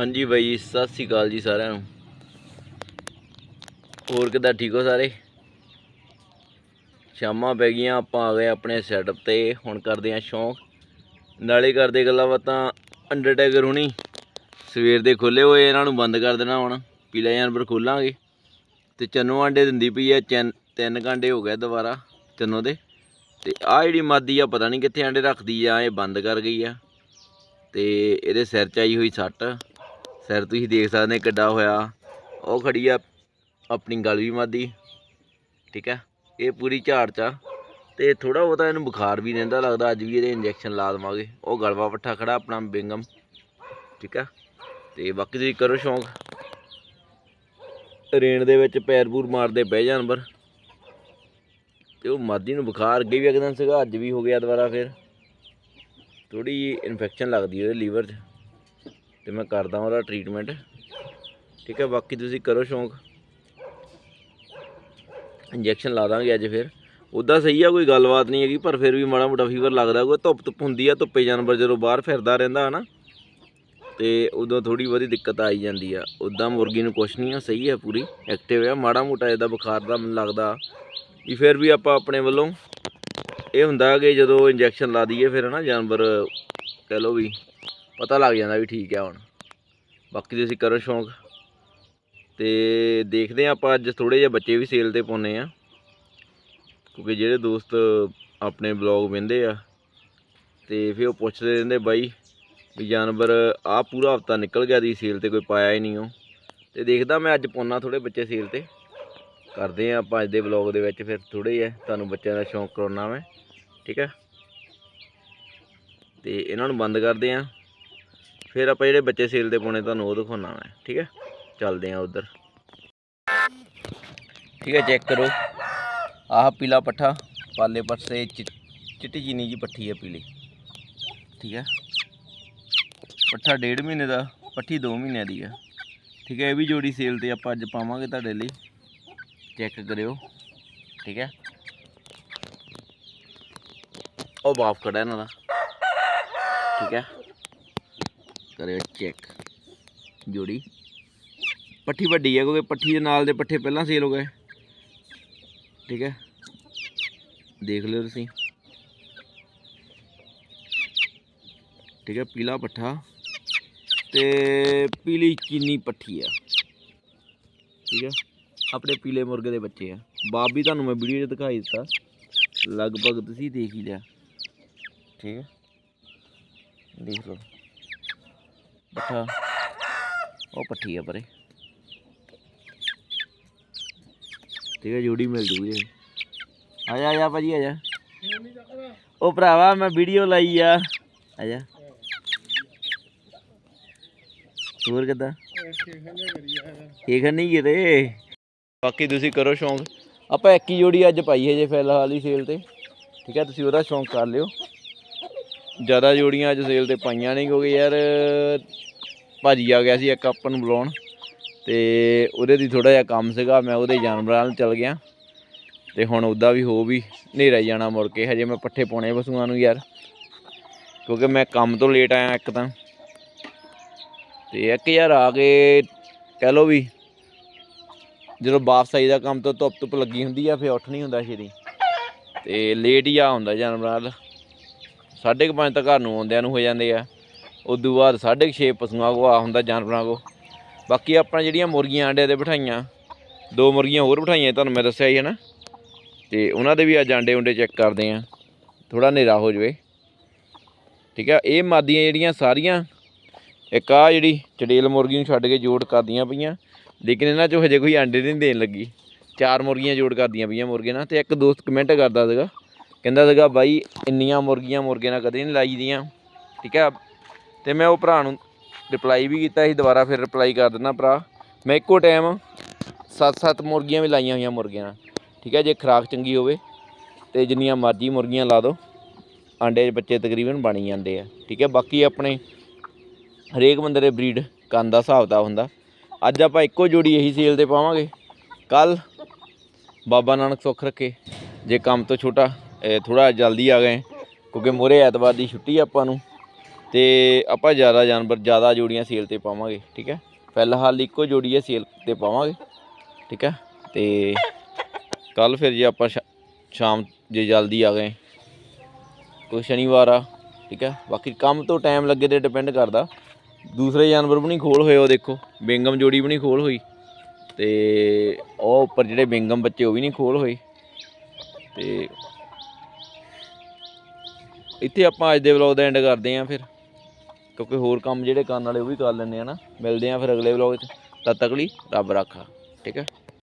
ਹਾਂਜੀ ਬਾਈ, ਸਤਿ ਸ੍ਰੀ ਅਕਾਲ ਜੀ ਸਾਰਿਆਂ ਨੂੰ। ਹੋਰ ਕਿੱਦਾਂ, ਠੀਕ ਹੋ ਸਾਰੇ? ਸ਼ਾਮਾਂ ਪੈ ਗਈਆਂ, ਆਪਾਂ ਆ ਗਏ ਆਪਣੇ ਸੈਟਅਪ ਤੇ। ਹੁਣ ਕਰਦੇ ਆਂ ਸ਼ੌਂਕ। ਨਾਲੇ ਕਰਦੇ ਗੱਲਾਂ ਬਾਤਾਂ ਅੰਡਰਟੇਕਰ ਹੁਣੀ। ਸਵੇਰ ਦੇ ਖੁੱਲੇ ਹੋਏ, ਇਹਨਾਂ ਨੂੰ ਬੰਦ ਕਰ ਦੇਣਾ ਹੁਣ। ਪੀਲਾ ਜਾਨਵਰ ਖੋਲਾਂਗੇ। ਤੇ ਚੰਨੋ ਆਂਡੇ ਦਿੰਦੀ ਪਈ ਐ ਚੈਨ ਤਿੰਨ ਘੰਟੇ ਹੋ ਗਏ ਦੁਬਾਰਾ ਚੰਨੋ ਦੇ। ਤੇ ਆ ਜਿਹੜੀ ਮਾਦੀ ਆ, ਪਤਾ ਨਹੀਂ ਕਿੱਥੇ ਆਂਡੇ ਰੱਖਦੀ ਆ, ਇਹ ਬੰਦ ਕਰ ਗਈ ਆ। ਤੇ ਇਹਦੇ ਸਿਰ 'ਚ ਆਈ ਹੋਈ ਸੱਟ। ਸਿਰ ਤੁਸੀਂ ਦੇਖ ਸਕਦੇ ਕਿੱਡਾ ਹੋਇਆ। ਉਹ ਖੜੀ ਆ ਆਪਣੀ ਗਲਵੀ ਮਾਦੀ। ਠੀਕ ਹੈ ਇਹ ਪੂਰੀ ਝਾੜ ਚ ਆ। ਤੇ ਥੋੜਾ ਬਹੁਤਾ ਇਹਨੂੰ ਬੁਖਾਰ ਵੀ ਰਹਿੰਦਾ ਲੱਗਦਾ। ਅੱਜ ਵੀ ਇਹਦੇ ਇੰਜੈਕਸ਼ਨ ਲਾ ਦਵਾਂਗੇ। ਉਹ ਗਲਵਾ ਪੱਠਾ ਖੜਾ ਆਪਣਾ ਬਿੰਗਮ। ਠੀਕ ਆ। ਤੇ ਬਾਕੀ ਤੁਸੀਂ ਕਰੋ ਸ਼ੌਂਕ। ਰੇਣ ਦੇ ਵਿੱਚ ਪੈਰ ਪੂਰ ਮਾਰਦੇ ਬਹਿ ਜਾਨਵਰ। ਤੇ ਉਹ ਮਾਦੀ ਨੂੰ ਬੁਖਾਰ ਅੱਗੇ ਵੀ ਇੱਕ ਦਿਨ ਸੀਗਾ। ਅੱਜ ਵੀ ਹੋ ਗਿਆ ਦੁਬਾਰਾ ਫਿਰ। ਥੋੜੀ ਇਨਫੈਕਸ਼ਨ ਲੱਗਦੀ ਉਹਦੇ ਲੀਵਰ 'ਚ। ਤੇ ਮੈਂ ਕਰਦਾ ਉਹਦਾ ਟ੍ਰੀਟਮੈਂਟ ਠੀਕ ਹੈ, ਬਾਕੀ ਤੁਸੀਂ ਕਰੋ ਸ਼ੌਂਕ। ਇੰਜੈਕਸ਼ਨ ਲਾ ਦਾਂਗੇ ਅੱਜ ਫਿਰ। ਉੱਦਾਂ ਸਹੀ ਆ, ਕੋਈ ਗੱਲਬਾਤ ਨਹੀਂ ਹੈਗੀ, ਪਰ ਫਿਰ ਵੀ ਮਾੜਾ ਮੋਟਾ ਫੀਵਰ ਲੱਗਦਾ ਕੋਈ, ਧੁੱਪ ਧੁੱਪ ਹੁੰਦੀ ਆ, ਧੁੱਪੇ ਜਾਨਵਰ ਜਦੋਂ ਬਾਹਰ ਫਿਰਦਾ ਰਹਿੰਦਾ ਹਨਾ। ਤੇ ਉਦੋਂ ਥੋੜੀ ਬਹੁਤੀ ਦਿੱਕਤ ਆਈ ਜਾਂਦੀ ਆ। ਉੱਦਾਂ ਮੁਰਗੀ ਨੂੰ ਕੁਛ ਨਹੀਂ ਆ, ਸਹੀ ਆ ਪੂਰੀ ਐਕਟਿਵ ਆ। ਮਾੜਾ ਮੋਟਾ ਇਹਦਾ ਬੁਖਾਰ ਦਾ ਮੈਨੂੰ ਲੱਗਦਾ। ਵੀ ਫਿਰ ਵੀ ਆਪਾਂ ਆਪਣੇ ਵੱਲੋਂ ਇਹ ਹੁੰਦਾ ਕਿ ਜਦੋਂ ਇੰਜੈਕਸ਼ਨ ਲਾ ਦਈਏ ਫਿਰ ਹਨਾ, ਜਾਨਵਰ ਕਹਿ ਲਓ ਵੀ ਪਤਾ ਲੱਗ ਜਾਂਦਾ ਵੀ ਠੀਕ ਹੈ ਹੁਣ। ਬਾਕੀ ਤੁਸੀਂ ਕਰੋ ਸ਼ੌਂਕ। ਤੇ ਦੇਖਦੇ ਆ ਆਪਾਂ ਅੱਜ ਥੋੜੇ ਜਿਹੇ ਬੱਚੇ ਵੀ ਸੇਲ ਤੇ ਪਾਉਨੇ ਆ ਕਿਉਂਕਿ ਜਿਹੜੇ ਦੋਸਤ ਆਪਣੇ ਬਲੌਗ ਵਿੰਦੇ ਆ, ਤੇ ਫਿਰ ਉਹ ਪੁੱਛਦੇ ਰਹਿੰਦੇ ਬਾਈ ਵੀ ਜਾਨਵਰ ਆ ਪੂਰਾ ਹਫਤਾ ਨਿਕਲ ਗਿਆ ਦੀ ਸੇਲ ਤੇ, ਕੋਈ ਪਾਇਆ ਹੀ ਨਹੀਂ ਉਹ। ਤੇ ਦੇਖਦਾ ਮੈਂ ਅੱਜ ਪਾਉਣਾ ਥੋੜੇ ਬੱਚੇ ਸੇਲ ਤੇ। ਕਰਦੇ ਆ ਆਪਾਂ ਅੱਜ ਦੇ ਬਲੌਗ ਦੇ ਵਿੱਚ ਫਿਰ ਥੋੜੇ ਜਿਹਾ, ਤੁਹਾਨੂੰ ਬੱਚਿਆਂ ਦਾ ਸ਼ੌਂਕ ਕਰਾਉਣਾ ਮੈਂ। ਠੀਕ ਹੈ? ਤੇ ਇਹਨਾਂ ਨੂੰ ਬੰਦ ਕਰਦੇ ਆ ਫਿਰ ਆਪਾਂ ਜਿਹੜੇ ਬੱਚੇ ਸੇਲ ਤੇ ਪਾਉਣੇ, ਤੁਹਾਨੂੰ ਉਹ ਦਿਖਾਉਣਾ ਮੈਂ, ਠੀਕ ਹੈ? ਚੱਲਦੇ ਆ ਉਧਰ। ਠੀਕ ਹੈ, ਚੈੱਕ ਕਰੋ। ਆਹ ਪੀਲਾ ਪੱਠਾ, ਪਾਲੇ ਪਾਸੇ ਚਿ- ਚਿੱਟੀ ਚੀਨੀ ਜੀ ਪੱਠੀ ਹੈ ਪੀਲੀ। ਠੀਕ ਹੈ? ਪੱਠਾ ਡੇਢ ਮਹੀਨੇ ਦਾ, ਪੱਠੀ 2 ਮਹੀਨਿਆਂ ਦੀ ਆ ਠੀਕ ਹੈ, ਇਹ ਵੀ ਜੋੜੀ ਸੇਲ ਤੇ ਆਪਾਂ ਅੱਜ ਪਾਵਾਂਗੇ ਤੁਹਾਡੇ ਲਈ। ਚੈੱਕ ਕਰਿਓ। ਠੀਕ ਹੈ? ਉਹ ਬਾਫ ਖੜਾ ਇਹਨਾਂ ਦਾ। ਠੀਕ ਹੈ? ਕਰਿਓ ਚੈੱਕ ਜੋੜੀ। ਪੱਠੀ ਵੱਡੀ ਹੈ ਕਿਉਂਕਿ ਪੱਠੀ ਦੇ ਨਾਲ ਦੇ ਪੱਠੇ ਪਹਿਲਾਂ ਸੇਲ ਹੋ ਗਏ। ਠੀਕ ਹੈ? ਦੇਖ ਲਿਓ ਤੁਸੀਂ। ਠੀਕ ਹੈ, ਪੀਲਾ ਪੱਠਾ। ਤੇ ਪੀਲੀ ਚੀਨੀ ਪੱਠੀ ਆ। ਠੀਕ ਹੈ? ਆਪਣੇ ਪੀਲੇ ਮੁਰਗੇ ਦੇ ਬੱਚੇ ਆ। ਬਾਪ ਵੀ ਤੁਹਾਨੂੰ ਮੈਂ ਵੀਡੀਓ 'ਚ ਦਿਖਾਈ ਦਿੱਤਾ। ਲਗਭਗ ਤੁਸੀਂ ਦੇਖ ਹੀ ਲਿਆ। ਠੀਕ ਹੈ? ਦੇਖ ਲਓ। ਪੱਠਾ। ਉਹ ਪੱਠੀ ਆ ਪਰੇ। ਠੀਕ ਹੈ ਜੋੜੀ ਮਿਲ ਜੂਗੀ। ਆ ਜਾ ਆ ਜਾ ਭਾਜੀ, ਆ ਜਾ। ਉਹ ਭਰਾਵਾ, ਮੈਂ ਵੀਡੀਓ ਲਾਈ ਆ। ਆ ਜਾ। ਹੋਰ ਕਿੱਦਾਂ? ਠੀਕ ਨਹੀਂ ਕਿਤੇ। ਬਾਕੀ ਤੁਸੀਂ ਕਰੋ ਸ਼ੌਂਕ। ਆਪਾਂ ਇੱਕ ਹੀ ਜੋੜੀ ਅੱਜ ਪਾਈ ਹੈ ਜੇ ਫਿਲਹਾਲ ਹੀ ਸੇਲ ਤੇ। ਠੀਕ ਹੈ ਤੁਸੀਂ ਉਹਦਾ ਸ਼ੌਂਕ ਕਰ ਲਿਓ। ਜ਼ਿਆਦਾ ਜੋੜੀਆਂ ਅੱਜ ਸੇਲ ਤੇ ਪਾਈਆਂ ਨਹੀਂ ਕਿਉਂਕਿ ਯਾਰ, ਭਾਜੀ ਆ ਗਿਆ ਸੀ ਇੱਕ ਆਪਾਂ ਨੂੰ ਬੁਲਾਉਣ ਤੇ ਉਹਦੇ ਦੀ ਥੋੜਾ ਜਿਹਾ ਕੰਮ ਸੀਗਾ, ਮੈਂ ਉਹਦੇ ਜਾਨਵਰਾਂ ਨਾਲ ਚੱਲ ਗਿਆ ਤੇ ਹੁਣ ਉਦਾਂ ਵੀ ਹੋ ਵੀ ਹਨੇਰਾ ਜਾਣਾ ਮੁੜ ਕੇ, ਹਜੇ ਮੈਂ ਪੱਠੇ ਪਾਉਣੇ ਪਸ਼ੂਆਂ ਨੂੰ ਯਾਰ ਕਿਉਂਕਿ ਮੈਂ ਕੰਮ ਤੋਂ ਲੇਟ ਆਇਆ ਇੱਕ ਤਾਂ। ਤੇ ਇੱਕ ਯਾਰ ਆ ਕੇ ਕਹਿ ਲੋ ਵੀ ਜਦੋਂ ਵਾਪਸ ਆਈਦਾ ਕੰਮ ਤੋਂ ਧੁੱਪ ਧੁੱਪ ਲੱਗੀ ਹੁੰਦੀ ਆ, ਫੇਰ ਉੱਠ ਨਹੀਂ ਹੁੰਦਾ ਛੇਤੀ। ਤੇ ਲੇਟ ਹੀ ਆ ਹੁੰਦਾ ਜਾਨਵਰਾਂ ਨਾਲ ਸਾਢੇ 5:30 ਤੱਕ ਘਰ ਨੂੰ ਆਉਂਦਿਆਂ ਨੂੰ ਹੋ ਜਾਂਦੇ ਆ। ਉਦੋਂ ਬਾਅਦ 6:30 ਪਸ਼ੂਆਂ ਕੋ ਆ ਹੁੰਦਾ ਜਾਨਵਰਾਂ ਕੋ। ਬਾਕੀ ਆਪਣਾ ਜਿਹੜੀਆਂ ਮੁਰਗੀਆਂ ਆਂਡਿਆਂ ਤੇ ਬਿਠਾਈਆਂ, ਦੋ ਮੁਰਗੀਆਂ ਹੋਰ ਬਿਠਾਈਆਂ ਤੁਹਾਨੂੰ ਮੈਂ ਦੱਸਿਆ ਹੀ ਹੈ ਨਾ। ਤੇ ਉਹਨਾਂ ਦੇ ਵੀ ਅੱਜ ਆਂਡੇ ਉਂਡੇ ਚੈੱਕ ਕਰਦੇ ਆ। ਥੋੜਾ ਹਨੇਰਾ ਹੋ ਜਵੇ। ਠੀਕ ਆ, ਇਹ ਮਾਦੀਆਂ ਜਿਹੜੀਆਂ ਸਾਰੀਆਂ, ਇੱਕ ਆ ਜਿਹੜੀ ਚੜੇਲ ਮੁਰਗੀ ਨੂੰ ਛੱਡ ਕੇ ਜੋੜ ਕਰਦੀਆਂ ਪਈਆਂ। ਲੇਕਿਨ ਇਹਨਾਂ ਚੋਂ ਹਜੇ ਕੋਈ ਅੰਡੇ ਨਹੀਂ ਦੇਣ ਲੱਗੀ। ਚਾਰ ਮੁਰਗੀਆਂ ਜੋੜ ਕਰਦੀਆਂ ਪਈਆਂ ਮੁਰਗੇ ਨਾਲ ਤੇ ਇੱਕ ਦੋਸਤ ਕਮੈਂਟ ਕਰਦਾ ਸੀਗਾ ਕਹਿੰਦਾ ਸੀਗਾ, ਬਾਈ, ਇੰਨੀਆਂ ਮੁਰਗੀਆਂ ਮੁਰਗੇ ਨਾਲ ਕਦੇ ਨਹੀਂ ਲਾਈ ਦੀਆਂ। ਠੀਕ ਹੈ? ਤੇ ਮੈਂ ਉਹ ਭਰਾ ਨੂੰ ਰਿਪਲਾਈ ਵੀ ਕੀਤਾ ਸੀ, ਦੁਬਾਰਾ ਫਿਰ ਰਿਪਲਾਈ ਕਰ ਦਿੰਦਾ ਭਰਾ। ਮੈਂ ਇੱਕੋ ਟਾਈਮ ਸੱਤ ਸੱਤ ਮੁਰਗੀਆਂ ਵੀ ਲਾਈਆਂ ਹੋਈਆਂ ਮੁਰਗੀਆਂ ਨਾਲ। ਠੀਕ ਹੈ? ਜੇ ਖੁਰਾਕ ਚੰਗੀ ਹੋਵੇ ਤੇ ਜਿੰਨੀਆਂ ਮਰਜ਼ੀ ਮੁਰਗੀਆਂ ਲਾ ਦਿਓ ਆਂਡੇ ਦੇ ਬੱਚੇ ਤਕਰੀਬਨ ਬਣ ਜਾਂਦੇ ਆ। ਠੀਕ ਹੈ? ਬਾਕੀ ਆਪਣੇ ਹਰੇਕ ਬੰਦੇ ਦੇ ਬਰੀਡ ਕੰਨ ਦਾ ਹਿਸਾਬ ਦਾ ਹੁੰਦਾ। ਅੱਜ ਆਪਾਂ ਇੱਕੋ ਜੋੜੀ ਇਹੀ ਸੇਲ ਤੇ ਪਾਵਾਂਗੇ। ਕੱਲ ਬਾਬਾ ਨਾਨਕ ਸੁੱਖ ਰੱਖੇ। ਜੇ ਕੰਮ ਤੋਂ ਛੋਟਾ ਥੋੜਾ ਜਲਦੀ ਆ ਗਏ, ਕਿਉਂਕਿ ਮੋਰੇ ਐਤਵਾਰ ਦੀ ਛੁੱਟੀ ਆ ਆਪਾਂ ਨੂੰ, ਤੇ ਆਪਾਂ ਜ਼ਿਆਦਾ ਜਾਨਵਰ, ਜ਼ਿਆਦਾ ਜੋੜੀਆਂ ਸੇਲ ਤੇ ਪਾਵਾਂਗੇ, ਠੀਕ ਹੈ? ਫਿਲਹਾਲ ਇੱਕੋ ਜੋੜੀ ਹੈ ਸੇਲ ਤੇ ਪਾਵਾਂਗੇ, ਠੀਕ ਹੈ? ਤੇ ਕੱਲ ਫਿਰ ਜੇ ਆਪਾਂ ਸ਼ਾ- ਸ਼ਾਮ ਜੇ ਜਲਦੀ ਆ ਗਏ, ਕੋਈ ਸ਼ਨੀਵਾਰ ਆ, ਠੀਕ ਹੈ? ਬਾਕੀ ਕੰਮ ਤੋਂ ਟਾਈਮ ਲੱਗੇ ਤੇ ਡਿਪੈਂਡ ਕਰਦਾ। ਦੂਸਰੇ ਜਾਨਵਰ ਵੀ ਨਹੀਂ ਖੋਲ ਹੋਏ, ਉਹ ਦੇਖੋ, ਬਿੰਗਮ ਜੋੜੀ ਵੀ ਨਹੀਂ ਖੋਲ ਹੋਈ, ਤੇ ਉਹ ਉੱਪਰ ਜਿਹੜੇ ਬਿੰਗਮ ਬੱਚੇ ਉਹ ਵੀ ਨਹੀਂ ਖੋਲ ਹੋਏ। ਤੇ ਇੱਥੇ ਆਪਾਂ ਅੱਜ ਦੇ ਵਲੌਗ ਦਾ ਐਂਡ ਕਰਦੇ ਆਂ ਫਿਰ। ਕਿਉਂਕਿ ਹੋਰ ਕੰਮ ਜਿਹੜੇ ਕਰਨ ਵਾਲੇ ਉਹ ਵੀ ਕਰ ਲੈਂਦੇ ਆ ਨਾ। ਮਿਲਦੇ ਆਂ ਫਿਰ ਅਗਲੇ ਵਲੌਗ 'ਚ। ਤਦ ਤੱਕ ਲਈ ਰੱਬ ਰਾਖਾ। ਠੀਕ ਹੈ?